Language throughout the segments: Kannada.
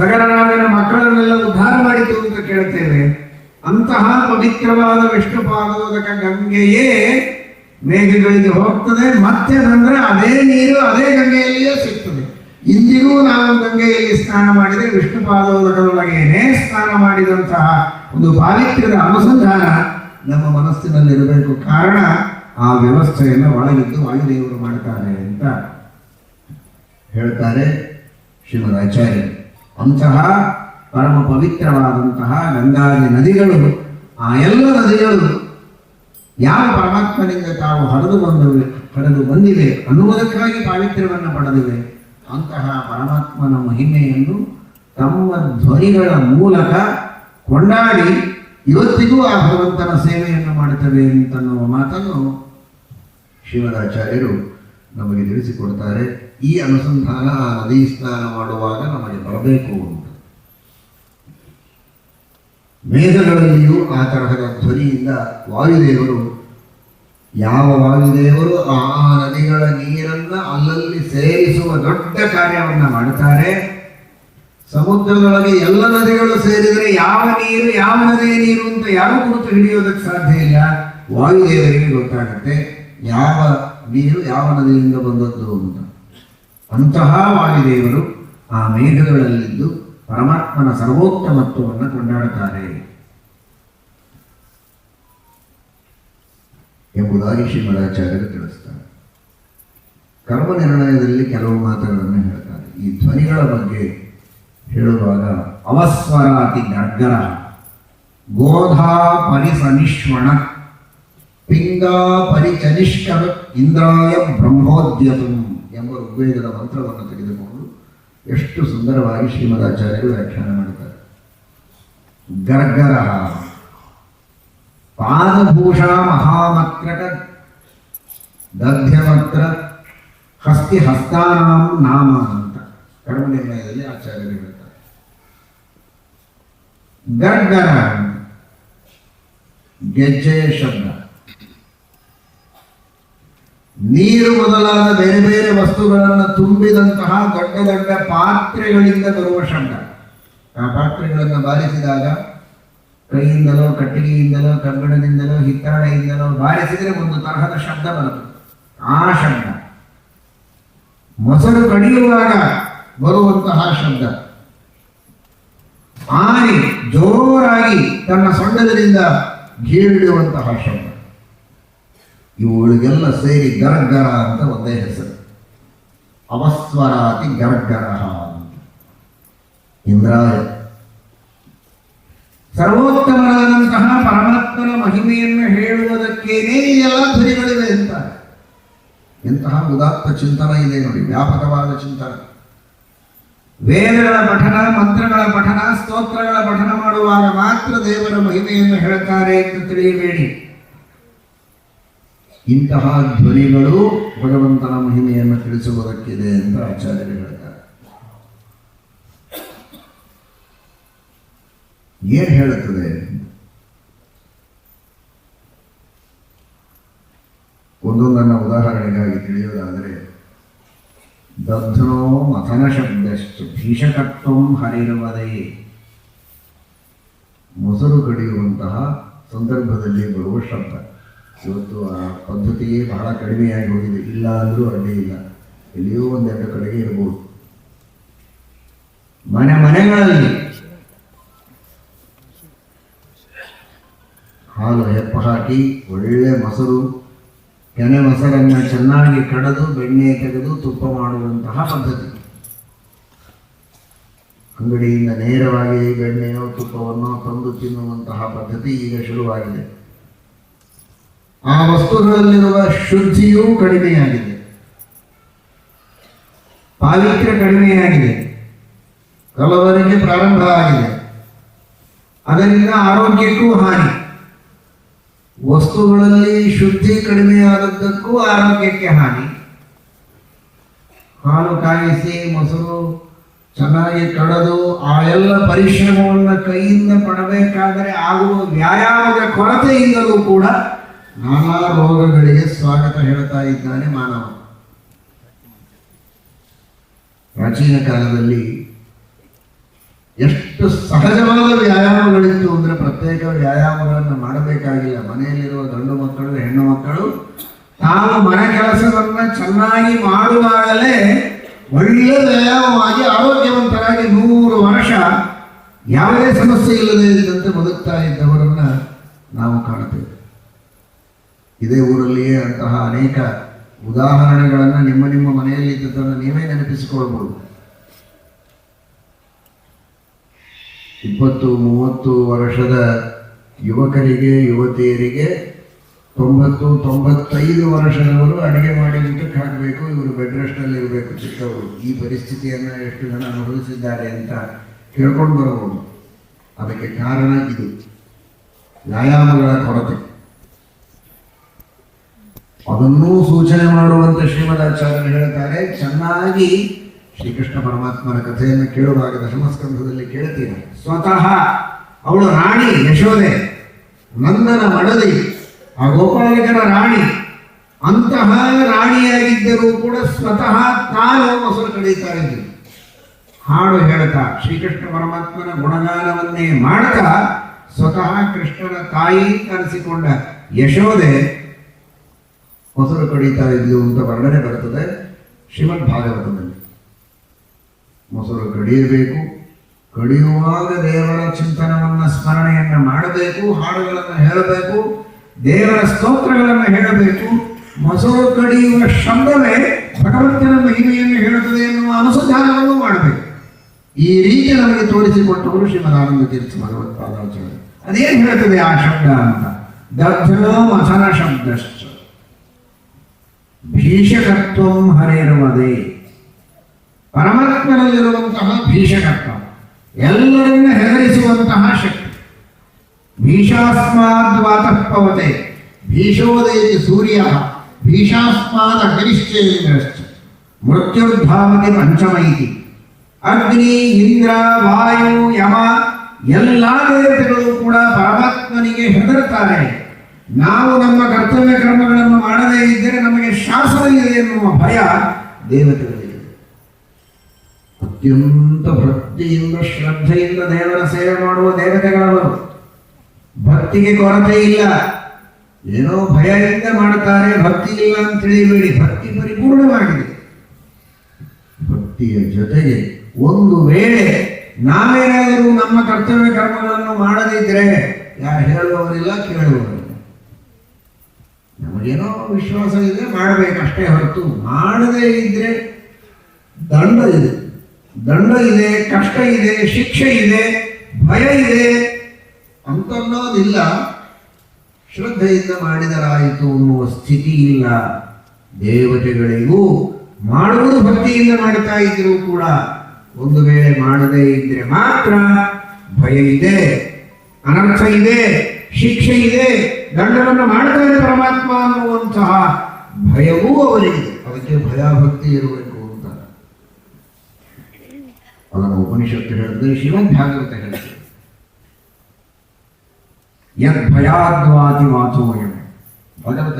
ಸಗರನಾಗನ ಮಕ್ಕಳನ್ನೆಲ್ಲ ಉದ್ಧಾರ ಮಾಡಿತು ಅಂತ ಕೇಳ್ತೇವೆ. ಅಂತಹ ಪವಿತ್ರವಾದ ವಿಷ್ಣು ಪಾದೋದಕ ಗಂಗೆಯೇ ಮೇಘಗಳಿಗೆ ಹೋಗ್ತದೆ, ಮತ್ತೆ ಬಂದ್ರೆ ಅದೇ ನೀರು ಅದೇ ಗಂಗೆಯಲ್ಲಿಯೇ ಸಿಗ್ತದೆ. ಇಂದಿಗೂ ನಾವು ಗಂಗೆಯಲ್ಲಿ ಸ್ನಾನ ಮಾಡಿದರೆ ವಿಷ್ಣು ಪಾದೋದಕದೊಳಗೇನೆ ಸ್ನಾನ ಮಾಡಿದಂತಹ ಒಂದು ಪಾವಿತ್ರ್ಯದ ಅನುಸಂಧಾನ ನಮ್ಮ ಮನಸ್ಸಿನಲ್ಲಿರಬೇಕು. ಕಾರಣ ಆ ವ್ಯವಸ್ಥೆಯನ್ನು ಒಳಗಿದ್ದು ವಾಯುದೇವರು ಮಾಡ್ತಾರೆ ಅಂತ ಹೇಳ್ತಾರೆ ಶ್ರೀಮದ್ ಅಂತಹ ಪರಮ ಪವಿತ್ರವಾದಂತಹ ಗಂಗಾದಿ ನದಿಗಳು, ಆ ಎಲ್ಲ ನದಿಗಳು ಯಾವ ಪರಮಾತ್ಮನಿಂದ ತಾವು ಹರಿದು ಬಂದವೆ, ಹರಿದು ಬಂದಿವೆ ಅನ್ನುವುದಕ್ಕಾಗಿ ಪಾವಿತ್ರ್ಯವನ್ನು ಪಡೆದಿವೆ. ಅಂತಹ ಪರಮಾತ್ಮನ ಮಹಿಮೆಯನ್ನು ತಮ್ಮ ಧ್ವನಿಗಳ ಮೂಲಕ ಕೊಂಡಾಡಿ ಇವತ್ತಿಗೂ ಆ ಭಗವಂತನ ಸೇವೆಯನ್ನು ಮಾಡುತ್ತವೆ ಅಂತನ್ನುವ ಮಾತನ್ನು ಶಿವರಾಚಾರ್ಯರು ನಮಗೆ ತಿಳಿಸಿಕೊಡ್ತಾರೆ. ಈ ಅನುಸಂಧಾನ ನದಿ ಸ್ನಾನ ಮಾಡುವಾಗ ನಮಗೆ ಬರಬೇಕು ಅಂತ. ಮೇಘಗಳಲ್ಲಿಯೂ ಆ ತರಹದ ಧ್ವನಿಯಿಂದ ವಾಯುದೇವರು, ಯಾವ ವಾಯುದೇವರು ಆ ನದಿಗಳ ನೀರನ್ನ ಅಲ್ಲಲ್ಲಿ ಸೇರಿಸುವ ದೊಡ್ಡ ಕಾರ್ಯವನ್ನ ಮಾಡುತ್ತಾರೆ. ಸಮುದ್ರದೊಳಗೆ ಎಲ್ಲ ನದಿಗಳು ಸೇರಿದರೆ ಯಾವ ನೀರು, ಯಾವ ನದಿಯ ನೀರು ಅಂತ ಯಾರು ಕುರಿತು ಹಿಡಿಯೋದಕ್ಕೆ ಸಾಧ್ಯ ಇಲ್ಲ. ವಾಯುದೇವರಿಗೆ ಗೊತ್ತಾಗುತ್ತೆ. ಯಾವ ನೀರು ಯಾವ ನದಿಯಿಂದ ಬಂದದ್ದು ಅಂತ. ಅಂತಹ ವಾಯುದೇವರು ಆ ಮೇಘಗಳಲ್ಲಿದ್ದು ಪರಮಾತ್ಮನ ಸರ್ವೋತ್ತಮತ್ವವನ್ನು ಕೊಂಡಾಡುತ್ತಾರೆ. ಎಂಬುದಾಗಿ ಶ್ರೀಮದಾಚಾರ್ಯರು ತಿಳಿಸ್ತಾರೆ. ಕರ್ಮ ನಿರ್ಣಯದಲ್ಲಿ ಕೆಲವು ಮಾತುಗಳನ್ನು ಹೇಳ್ತಾರೆ. ಈ ಧ್ವನಿಗಳ ಬಗ್ಗೆ ಹೇಳುವಾಗ ಅವಸ್ವರಾತಿ ಗರ್ಗರ ಗೋಧಾ ಪರಿಸನಿಶ್ವಣ ಪಿಂಗ ಪರಿಚನಿಷ್ಕರ ಇಂದ್ರಾಯ ಬ್ರಹ್ಮೋದ್ಯತು ಎಂಬ ಋಗ್ವೇದದ ಮಂತ್ರವನ್ನು ತೆಗೆದುಕೊಂಡು ಎಷ್ಟು ಸುಂದರವಾಗಿ ಶ್ರೀಮದಾಚಾರ್ಯರು ವ್ಯಾಖ್ಯಾನ ಮಾಡಿದ್ದಾರೆ ಗರ್ಗರ ಪಾದಭೂಷ ಮಹಾಮಕ್ರಟ ದಧ್ಯಮತ್ರ ಹಸ್ತಿ ಹಸ್ತಾನಾಂ ನಾಮ ಅಂತ ಕರ್ಮ ನಿರ್ಣಯದಲ್ಲಿ ಆಚಾರ್ಯರು ಹೇಳ್ತಾರೆ ಗರ್ಗರ ಗೆಜ್ಜೆಯ ಶಬ್ದ ನೀರು ಮೊದಲಾದ ಬೇರೆ ಬೇರೆ ವಸ್ತುಗಳನ್ನು ತುಂಬಿದಂತಹ ದೊಡ್ಡ ದೊಡ್ಡ ಪಾತ್ರೆಗಳಿಂದ ಬರುವ ಶಬ್ದ. ಆ ಪಾತ್ರೆಗಳನ್ನು ಬಾರಿಸಿದಾಗ ಕೈಯಿಂದಲೋ, ಕಟ್ಟಿಗೆಯಿಂದಲೋ ಕಬ್ಬಿಣದಿಂದಲೋ ಹಿತ್ತಾಳೆಯಿಂದಲೋ ಬಾರಿಸಿದರೆ ಒಂದು ತರಹದ ಶಬ್ದ ಬರುತ್ತೆ ಆ ಶಬ್ದ. ಮೊಸರು ಕಡಿಯುವಾಗ ಬರುವಂತಹ ಶಬ್ದ. ಆನೆ ಜೋರಾಗಿ ತನ್ನ ಸೊಂಡದಿಂದ ಗೀಳಿಡುವಂತಹ ಶಬ್ದ. ಇವುಗಳಿಗೆಲ್ಲ ಸೇರಿ ಗರಗರ ಅಂತ ಒಂದೇ ಹೆಸರು. ಅವಸ್ವರಾತಿ ಗರಗರ ಅಂತ. ಇಂದ್ರಾಯ. ಸರ್ವೋತ್ತಮರಾದಂತಹ ಪರಮಾತ್ಮನ ಮಹಿಮೆಯನ್ನು ಹೇಳುವುದಕ್ಕೇನೇ ಎಲ್ಲ ಧ್ವನಿಗಳಿವೆ ಅಂತಾರೆ ಎಂತಹ ಉದಾತ್ತ ಚಿಂತನ ಇದೆ ನೋಡಿ, ವ್ಯಾಪಕವಾದ ಚಿಂತನ. ವೇದಗಳ ಪಠನ, ಮಂತ್ರಗಳ ಪಠನ, ಸ್ತೋತ್ರಗಳ ಪಠನ ಮಾಡುವಾಗ ಮಾತ್ರ ದೇವರ ಮಹಿಮೆಯನ್ನು ಹೇಳುತ್ತಾರೆ ಎಂದು ತಿಳಿಯಬೇಡಿ. ಇಂತಹ ಧ್ವನಿಗಳು ಭಗವಂತನ ಮಹಿಮೆಯನ್ನು ತಿಳಿಸುವುದಕ್ಕಿದೆ ಅಂತ ಆಚಾರ್ಯರು ಹೇಳ್ತಾರೆ. ಏನ್ ಹೇಳುತ್ತದೆ? ಒಂದೊಂದನ್ನು ಉದಾಹರಣೆಗಾಗಿ ತಿಳಿಯುವುದಾದರೆ ದಧ್ನೋ ಮಥನ ಶಬ್ದಷ್ಟು ಭೀಷಕತ್ವಂ ಹರಿರುವುದೇ. ಮೊಸರು ಕಡಿಯುವಂತಹ ಸಂದರ್ಭದಲ್ಲಿ ಬರುವ ಶಬ್ದ. ಇವತ್ತು ಆ ಪದ್ಧತಿಯೇ ಬಹಳ ಕಡಿಮೆಯಾಗಿ ಹೋಗಿದೆ. ಇಲ್ಲ ಅಂದರೂ ಅಡ್ಡಿ ಇಲ್ಲ. ಎಲ್ಲಿಯೋ ಒಂದೆರಡು ಕಡೆಗೆ ಇರಬಹುದು ಮನೆ ಮನೆಗಳಲ್ಲಿ. ಹಾಲು ಹೆಪ್ಪ ಹಾಕಿ ಒಳ್ಳೆ ಮೊಸರು, ಕೆನೆ ಮೊಸರನ್ನು ಚೆನ್ನಾಗಿ ಕಡೆದು, ಬೆಣ್ಣೆ ತೆಗೆದು ತುಪ್ಪ ಮಾಡುವಂತಹ ಪದ್ಧತಿ. ಅಂಗಡಿಯಿಂದ ನೇರವಾಗಿ ಬೆಣ್ಣೆಯೋ ತುಪ್ಪವನ್ನು ತಂದು ತಿನ್ನುವಂತಹ ಪದ್ಧತಿ ಈಗ ಶುರುವಾಗಿದೆ. ಆ ವಸ್ತುಗಳಲ್ಲಿರುವ ಶುದ್ಧಿಯೂ ಕಡಿಮೆಯಾಗಿದೆ. ಪಾವಿತ್ರ್ಯ ಕಡಿಮೆಯಾಗಿದೆ. ಕಲವರಿಗೆ ಪ್ರಾರಂಭ ಆಗಿದೆ. ಅದರಿಂದ ಆರೋಗ್ಯಕ್ಕೂ ಹಾನಿ. ವಸ್ತುಗಳಲ್ಲಿ ಶುದ್ಧಿ ಕಡಿಮೆಯಾದದ್ದಕ್ಕೂ ಆರೋಗ್ಯಕ್ಕೆ ಹಾನಿ. ಹಾಲು ಕಾಯಿಸಿ, ಮೊಸರು ಚೆನ್ನಾಗಿ ಕಡದು, ಆ ಎಲ್ಲ ಪರಿಶ್ರಮವನ್ನು ಕೈಯಿಂದ ಪಡಬೇಕಾದರೆ ಆಗುವ ವ್ಯಾಯಾಮದ ಕೊರತೆಯಿಂದಲೂ ಕೂಡ ನಾನಾ ರೋಗಗಳಿಗೆ ಸ್ವಾಗತ ಹೇಳ್ತಾ ಇದ್ದಾನೆ ಮಾನವ. ಪ್ರಾಚೀನ ಕಾಲದಲ್ಲಿ ಎಷ್ಟು ಸಹಜವಾದ ವ್ಯಾಯಾಮಗಳಿತ್ತು ಅಂದ್ರೆ ಪ್ರತ್ಯೇಕ ವ್ಯಾಯಾಮಗಳನ್ನು ಮಾಡಬೇಕಾಗಿಲ್ಲ. ಮನೆಯಲ್ಲಿರುವ ಗಂಡು ಮಕ್ಕಳು, ಹೆಣ್ಣು ಮಕ್ಕಳು ತಾವು ಮನೆ ಕೆಲಸವನ್ನ ಚೆನ್ನಾಗಿ ಮಾಡುವಾಗಲೇ ಒಳ್ಳೆಯ ವ್ಯಾಯಾಮವಾಗಿ ಆರೋಗ್ಯವಂತರಾಗಿ ನೂರು ವರ್ಷ ಯಾವುದೇ ಸಮಸ್ಯೆ ಇಲ್ಲದೆ ಇದ್ದಂತೆ ಬದುಕ್ತಾ ಇದ್ದವರನ್ನ ನಾವು ಕಾಣುತ್ತೇವೆ. ಇದೇ ಊರಲ್ಲಿಯೇ ಅಂತಹ ಅನೇಕ ಉದಾಹರಣೆಗಳನ್ನು ನಿಮ್ಮ ನಿಮ್ಮ ಮನೆಯಲ್ಲಿ ಇದ್ದದನ್ನು ನೀವೇ ನೆನಪಿಸಿಕೊಳ್ಬಹುದು ಇಪ್ಪತ್ತು, ಮೂವತ್ತು ವರ್ಷದ ಯುವಕರಿಗೆ, ಯುವತಿಯರಿಗೆ ತೊಂಬತ್ತು, ತೊಂಬತ್ತೈದು ವರ್ಷದವರು ಅಡುಗೆ ಮಾಡಿ ಹಾಕಬೇಕು, ಇವರು ಬೆಡ್ ರೆಸ್ಟಲ್ಲಿ ಇರಬೇಕು ಚಿಕ್ಕವರು. ಈ ಪರಿಸ್ಥಿತಿಯನ್ನು ಎಷ್ಟು ಜನ ಅನುಭವಿಸಿದ್ದಾರೆ ಅಂತ ಕೇಳ್ಕೊಂಡು ಬರಬಹುದು. ಅದಕ್ಕೆ ಕಾರಣ ಇದು. ವ್ಯಾಯಾಮಗಳ ಕೊರತೆ. ಅದನ್ನೂ ಸೂಚನೆ ಮಾಡುವಂತೆ ಶ್ರೀಮದಾಚಾರ್ಯರು ಹೇಳ್ತಾರೆ. ಚೆನ್ನಾಗಿ ಶ್ರೀಕೃಷ್ಣ ಪರಮಾತ್ಮನ ಕಥೆಯನ್ನು ಕೇಳುವಾಗ ದಶಮಸ್ಕಂಧದಲ್ಲಿ ಕೇಳ್ತೀರ. ಸ್ವತಃ ಅವಳು ರಾಣಿ, ಯಶೋದೆ, ನಂದನ ಮಡದಿ, ಆ ಗೋಪಾಲಕರ ರಾಣಿ, ಅಂತಹ ರಾಣಿಯಾಗಿದ್ದರೂ ಕೂಡ ಸ್ವತಃ ತಾನು ಮೊಸರು ಕಳೀತಾ ಹಾಡು ಹೇಳ್ತಾ ಶ್ರೀಕೃಷ್ಣ ಪರಮಾತ್ಮನ ಗುಣಗಾನವನ್ನೇ ಮಾಡ್ತಾ ಸ್ವತಃ ಕೃಷ್ಣನ ತಾಯಿ ಕರೆಸಿಕೊಂಡ ಯಶೋದೆ ಮೊಸರು ಕಡಿತಾ ಇದ್ಲು ಅಂತ ವರ್ಣನೆ ಬರ್ತದೆ ಶ್ರೀಮದ್ ಭಾಗವತದಲ್ಲಿ. ಮೊಸರು ಕಡಿಯಬೇಕು. ಕಡಿಯುವಾಗ ದೇವರ ಚಿಂತನವನ್ನ ಸ್ಮರಣೆಯನ್ನ ಮಾಡಬೇಕು, ಹಾಡುಗಳನ್ನು ಹೇಳಬೇಕು, ದೇವರ ಸ್ತೋತ್ರಗಳನ್ನು ಹೇಳಬೇಕು. ಮೊಸರು ಕಡಿಯುವ ಶಬ್ದವೇ ಭಗವಂತನ ಮಹಿಮೆಯನ್ನು ಹೇಳುತ್ತದೆ ಎನ್ನುವ ಅನುಸಂಧಾನವನ್ನು ಮಾಡಬೇಕು. ಈ ರೀತಿ ನಮಗೆ ತೋರಿಸಿಕೊಟ್ಟವರು ಶ್ರೀಮದ್ ಆನಂದ ತೀರ್ಥ ಭಗವತ್ಪಾದಾಚಾರ್ಯ ಅದೇನು ಹೇಳ್ತದೆ ಆ ಶಬ್ದ ಅಂತ? ದಗ್ಧನೋ ಮಥನ ಶಬ್ದಶ್ಚ. ಭೀಷಕತ್ವಂ ಹರಿರುವುದೇ. ಪರಮಾತ್ಮನಲ್ಲಿರುವಂತಹ ಭೀಷಕತ್ವ, ಎಲ್ಲರನ್ನ ಹೆದರಿಸುವಂತಹ ಶಕ್ತಿ. ಭೀಷಾಸ್ಮಾದ್ ವಾತಃಪವತೆ ಭೀಷೋದಯತಿ ಸೂರ್ಯ, ಭೀಷಾಸ್ಮಾದ ಹರಿಶ್ಚೇಂದ್ರಶ್ಚ. ಮೃತ್ಯುರ್ಧಾವತಿ ಪಂಚಮೈತಿ. ಅಗ್ನಿ, ಇಂದ್ರ, ವಾಯು, ಯಮ, ಎಲ್ಲ ದೇವತೆಗಳು ಕೂಡ ಪರಮಾತ್ಮನಿಗೆ ಹೆದರುತ್ತಾರೆ. ನಾವು ನಮ್ಮ ಕರ್ತವ್ಯ ಕ್ರಮಗಳನ್ನು ಮಾಡದೇ ಇದ್ದರೆ ನಮಗೆ ಶಾಸನ ಇದೆ ಎನ್ನುವ ಭಯ ದೇವತೆಗಳಿಗೆ ಅತ್ಯಂತ ಭಕ್ತಿಯಿಂದ, ಶ್ರದ್ಧೆಯಿಂದ ದೇವರ ಸೇವೆ ಮಾಡುವ ದೇವತೆಗಳವರು. ಭಕ್ತಿಗೆ ಕೊರತೆ ಇಲ್ಲ. ಏನೋ ಭಯದಿಂದ ಮಾಡುತ್ತಾರೆ, ಭಕ್ತಿ ಇಲ್ಲ ಅಂತ ತಿಳಿಯಬೇಡಿ ಭಕ್ತಿ ಪರಿಪೂರ್ಣವಾಗಿದೆ. ಭಕ್ತಿಯ ಜೊತೆಗೆ ಒಂದು ವೇಳೆ ನಾವೇನಾದರೂ ನಮ್ಮ ಕರ್ತವ್ಯ ಕರ್ಮಗಳನ್ನು ಮಾಡದಿದ್ರೆ ಯಾರು ಹೇಳುವವರಿಲ್ಲ, ಕೇಳುವವರಿಲ್ಲ. ನಮಗೇನೋ ವಿಶ್ವಾಸ ಇದೆ ಮಾಡಬೇಕಷ್ಟೇ ಹೊರತು ಮಾಡದೇ ಇದ್ರೆ ದಂಡ ಇದೆ. ದಂಡ ಇದೆ, ಕಷ್ಟ ಇದೆ, ಶಿಕ್ಷೆ ಇದೆ, ಭಯ ಇದೆ ಅಂತನ್ನೋದಿಲ್ಲ. ಶ್ರದ್ಧೆಯಿಂದ ಮಾಡಿದರಾಯಿತು ಅನ್ನುವ ಸ್ಥಿತಿ ಇಲ್ಲ. ದೇವತೆಗಳಿಗೂ ಮಾಡುವುದು ಭಕ್ತಿಯಿಂದ ಮಾಡ್ತಾ ಇದ್ರು ಕೂಡ ಒಂದು ವೇಳೆ ಮಾಡದೇ ಇದ್ರೆ ಮಾತ್ರ ಭಯ ಇದೆ, ಅನರ್ಥ ಇದೆ, ಶಿಕ್ಷೆ ಇದೆ. ದಂಡವನ್ನು ಮಾಡ್ತಾನೆ ಪರಮಾತ್ಮ ಅನ್ನುವಂತಹ ಭಯವೂ ಅವರಿಗೆ ಅದಕ್ಕೆ ಭಯಭಕ್ತಿ ಇರಬೇಕು ಅಂತ. ಅದನ್ನು ಉಪನಿಷತ್ತು ಹೇಳಿದ್ರೆ ಶಿವನ್ ಭಾಗವತ ಹೇಳ್ತದೆ ಯದ್ ಭಯಾದ್ವಾತಿ ವಾಚೋಯಂ ಭಗವತ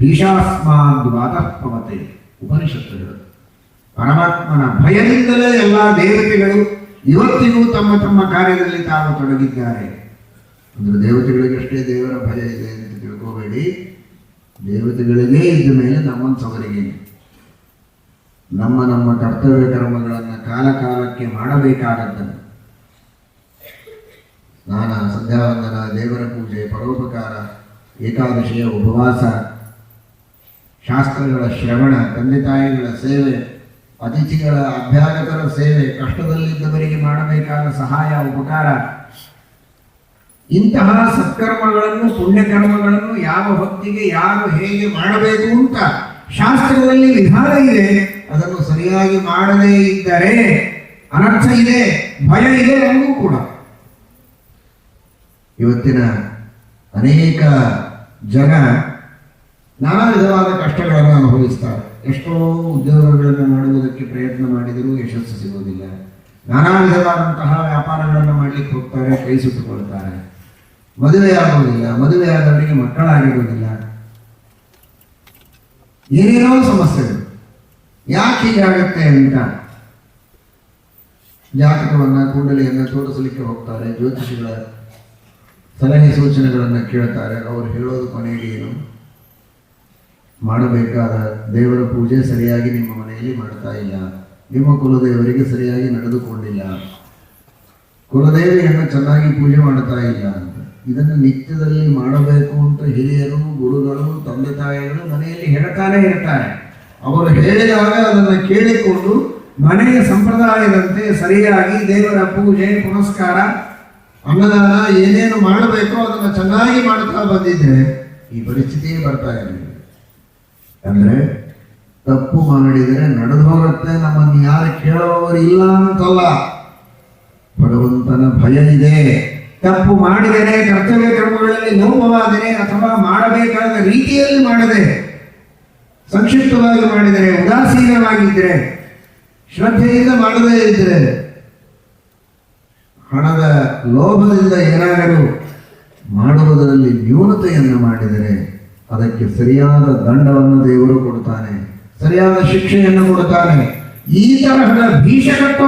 ಭೀಷಾಸ್ಮಾದ್ವಾತ ಪವತೆ ಉಪನಿಷತ್ತು ಹೇಳುತ್ತೆ ಪರಮಾತ್ಮನ ಭಯದಿಂದಲೇ ಎಲ್ಲ ದೇವತೆಗಳು ಇವತ್ತಿಗೂ ತಮ್ಮ ತಮ್ಮ ಕಾರ್ಯದಲ್ಲಿ ತಾವು ತೊಡಗಿದ್ದಾರೆ. ಅಂದ್ರೆ ದೇವತೆಗಳಿಗಷ್ಟೇ ದೇವರ ಭಯ ಇದೆ ಅಂತ ತಿಳ್ಕೋಬೇಡಿ. ದೇವತೆಗಳಿಗೇ ಇದ್ದ ಮೇಲೆ ನಮ್ಮಂಥವರಿಗೆ ನಮ್ಮ ನಮ್ಮ ಕರ್ತವ್ಯ ಕರ್ಮಗಳನ್ನು ಕಾಲ ಕಾಲಕ್ಕೆ ಮಾಡಬೇಕಾದದ್ದನ್ನು. ಸ್ನಾನ ಸಂಧ್ಯಾವಂದನ, ದೇವರ ಪೂಜೆ, ಪರೋಪಕಾರ, ಏಕಾದಶಿಯ ಉಪವಾಸ, ಶಾಸ್ತ್ರಗಳ ಶ್ರವಣ, ತಂದೆ ತಾಯಿಗಳ ಸೇವೆ, ಅತಿಥಿಗಳ ಅಭ್ಯಾಗತರ ಸೇವೆ, ಕಷ್ಟದಲ್ಲಿದ್ದವರಿಗೆ ಮಾಡಬೇಕಾದ ಸಹಾಯ, ಉಪಕಾರ ಇಂತಹ ಸತ್ಕರ್ಮಗಳನ್ನು, ಪುಣ್ಯಕರ್ಮಗಳನ್ನು ಯಾವ ಹೊತ್ತಿಗೆ ಯಾರು ಹೇಗೆ ಮಾಡಬೇಕು ಅಂತ ಶಾಸ್ತ್ರದಲ್ಲಿ ವಿಧಾನ ಇದೆ. ಅದನ್ನು ಸರಿಯಾಗಿ ಮಾಡದೇ ಇದ್ದರೆ ಅನರ್ಥ ಇದೆ, ಭಯ ಇದೆ ನಮಗೂ ಕೂಡ. ಇವತ್ತಿನ ಅನೇಕ ಜನ ನಾನಾ ವಿಧವಾದ ಕಷ್ಟಗಳನ್ನು ಅನುಭವಿಸ್ತಾರೆ. ಎಷ್ಟೋ ಉದ್ಯೋಗಗಳನ್ನು ಮಾಡುವುದಕ್ಕೆ ಪ್ರಯತ್ನ ಮಾಡಿದರೂ ಯಶಸ್ಸು ಸಿಗುವುದಿಲ್ಲ. ನಾನಾ ವಿಧವಾದಂತಹ ವ್ಯಾಪಾರಗಳನ್ನು ಮಾಡಲಿಕ್ಕೆ ಹೋಗ್ತಾರೆ, ಕೈ ಸುಟ್ಟುಕೊಳ್ತಾರೆ. ಮದುವೆ ಆಗುವುದಿಲ್ಲ ಮದುವೆ ಆದವರಿಗೆ ಮಕ್ಕಳಾಗಿರುವುದಿಲ್ಲ ಏನೇನೋ ಸಮಸ್ಯೆಗಳು. ಯಾಕೆ ಹೀಗಾಗುತ್ತೆ ಅಂತ ಜಾತಕವನ್ನು, ಕುಂಡಲಿಯನ್ನು ತೋರಿಸಲಿಕ್ಕೆ ಹೋಗ್ತಾರೆ, ಜ್ಯೋತಿಷಿಗಳ ಸಲಹೆ ಸೂಚನೆಗಳನ್ನು ಕೇಳ್ತಾರೆ, ಅವರು ಹೇಳೋದು ಕೊನೆಗೆ ಏನು? ಮಾಡಬೇಕಾದ ದೇವರ ಪೂಜೆ ಸರಿಯಾಗಿ ನಿಮ್ಮ ಮನೆಯಲ್ಲಿ ಮಾಡ್ತಾ ಇಲ್ಲ. ನಿಮ್ಮ ಕುಲದೇವರಿಗೆ ಸರಿಯಾಗಿ ನಡೆದುಕೊಂಡಿಲ್ಲ. ಕುಲದೇವಿಯನ್ನು ಚೆನ್ನಾಗಿ ಪೂಜೆ ಮಾಡ್ತಾ ಇಲ್ಲ. ಇದನ್ನು ನಿತ್ಯದಲ್ಲಿ ಮಾಡಬೇಕು ಅಂತ ಹಿರಿಯರು, ಗುರುಗಳು, ತಂದೆ ತಾಯಿಗಳು ಮನೆಯಲ್ಲಿ ಹೇಳ್ತಾನೆ ಇರ್ತಾರೆ. ಅವರು ಹೇಳಿದಾಗ ಅದನ್ನು ಕೇಳಿಕೊಂಡು ಮನೆಯ ಸಂಪ್ರದಾಯದಂತೆ ಸರಿಯಾಗಿ ದೇವರ ಪೂಜೆ, ಪುನಸ್ಕಾರ, ಅನ್ನದಾನ ಏನೇನು ಮಾಡಬೇಕೋ ಅದನ್ನು ಚೆನ್ನಾಗಿ ಮಾಡ್ತಾ ಬಂದಿದ್ರೆ ಈ ಪರಿಸ್ಥಿತಿಯೇ ಬರ್ತಾ ಇರಲಿಲ್ಲ ಅಂದ್ರೆ ತಪ್ಪು ಮಾಡಿದರೆ ನಡೆದು ಹೋಗುತ್ತೆ, ನಮ್ಮನ್ನು ಯಾರು ಕೇಳುವವರು ಇಲ್ಲ ಅಂತಲ್ಲ. ಭಗವಂತನ ಭಯ ಇದೆ ತಪ್ಪು ಮಾಡಿದರೆ ಕರ್ತವ್ಯ ಕ್ರಮಗಳಲ್ಲಿ ನೋವಾದರೆ ಅಥವಾ ಮಾಡಬೇಕಾದ ರೀತಿಯಲ್ಲಿ ಮಾಡದೆ ಸಂಕ್ಷಿಪ್ತವಾಗಿ ಮಾಡಿದರೆ, ಉದಾಸೀನವಾಗಿದ್ದರೆ, ಶ್ರದ್ಧೆಯಿಂದ ಮಾಡದೇ ಇದ್ದರೆ, ಹಣದ ಲೋಭದಿಂದ ಏನಾದರೂ ಮಾಡುವುದರಲ್ಲಿ ನ್ಯೂನತೆಯನ್ನು ಮಾಡಿದರೆ, ಅದಕ್ಕೆ ಸರಿಯಾದ ದಂಡವನ್ನು ದೇವರು ಕೊಡುತ್ತಾನೆ, ಸರಿಯಾದ ಶಿಕ್ಷೆಯನ್ನು ಕೊಡುತ್ತಾನೆ. ಈ ತರಹದ ಭೀಷಣ